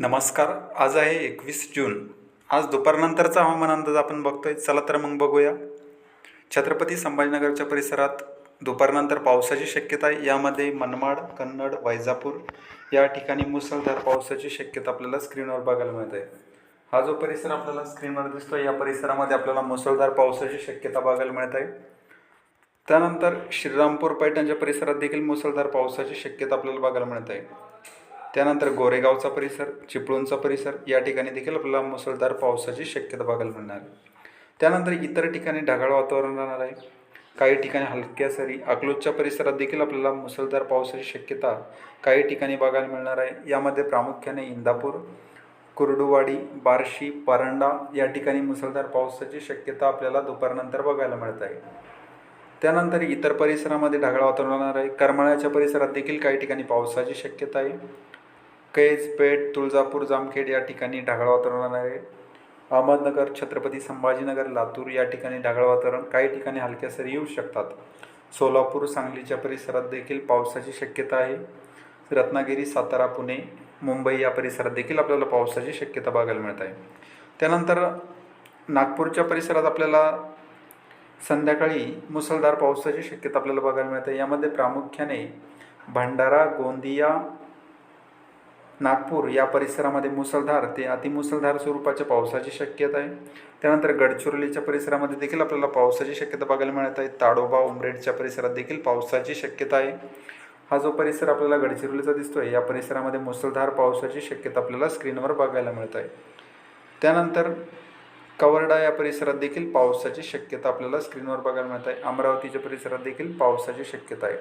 नमस्कार आज आहे एकवीस जून. आज दुपारनंतरचा हवामान अंदाज आपण बघतोय. चला तर मग बघूया. छत्रपती संभाजीनगरच्या परिसरात दुपारनंतर पावसाची शक्यता आहे. यामध्ये मनमाड कन्नड वैजापूर या ठिकाणी मुसळधार पावसाची शक्यता आपल्याला स्क्रीनवर बघायला मिळत आहे. हा जो परिसर आपल्याला स्क्रीनवर दिसतो या परिसरामध्ये आपल्याला मुसळधार पावसाची शक्यता बघायला मिळत आहे. त्यानंतर श्रीरामपूर पैठणच्या परिसरात देखील मुसळधार पावसाची शक्यता आपल्याला बघायला मिळत आहे. त्यानंतर गोरेगावचा परिसर चिपळूणचा परिसर या ठिकाणी देखील आपल्याला मुसळधार पावसाची शक्यता बघायला मिळणार. आहे त्यानंतर इतर ठिकाणी ढगाळ वातावरण राहणार आहे. काही ठिकाणी हलक्या सरी अकलूजच्या परिसरात देखील आपल्याला मुसळधार पावसाची शक्यता काही ठिकाणी बघायला मिळणार आहे. यामध्ये प्रामुख्याने इंदापूर कुर्डुवाडी बार्शी परांडा या ठिकाणी मुसळधार पावसाची शक्यता आपल्याला दुपारनंतर बघायला मिळत आहे. त्यानंतर इतर परिसरामध्ये ढगाळ वातावरण राहणार आहे. करमाळ्याच्या परिसरात देखील काही ठिकाणी पावसाची शक्यता आहे. कैज पेठ तुळजापूर जामखेड या ठिकाणी ढगाळ वातावरण राहणार आहे. अहमदनगर छत्रपती संभाजीनगर लातूर या ठिकाणी ढगाळ वातावरण. काही ठिकाणी हलक्या सरी येऊ शकतात. सोलापूर सांगलीच्या परिसरात देखील पावसाची शक्यता आहे. रत्नागिरी सातारा पुणे मुंबई या परिसरात देखील आपल्याला पावसाची शक्यता बघायला मिळत आहे. त्यानंतर नागपूरच्या परिसरात आपल्याला संध्याकाळी मुसळधार पावसाची शक्यता आपल्याला बघायला मिळते. यामध्ये प्रामुख्याने भंडारा गोंदिया नागपूर या परिसरामध्ये मुसळधार ते अतिमुसळधार स्वरूपाच्या पावसाची शक्यता आहे. त्यानंतर गडचिरोलीच्या परिसरामध्ये देखील आपल्याला पावसाची शक्यता बघायला मिळत आहे. ताडोबा उमरेडच्या परिसरात देखील पावसाची शक्यता आहे. हा जो परिसर आपल्याला गडचिरोलीचा दिसतोय या परिसरामध्ये मुसळधार पावसाची शक्यता आपल्याला स्क्रीनवर बघायला मिळत आहे. त्यानंतर कवर्डा या परिसरात देखील पावसाची शक्यता आपल्याला स्क्रीनवर बघायला मिळत आहे. अमरावतीच्या परिसरात देखील पावसाची शक्यता आहे.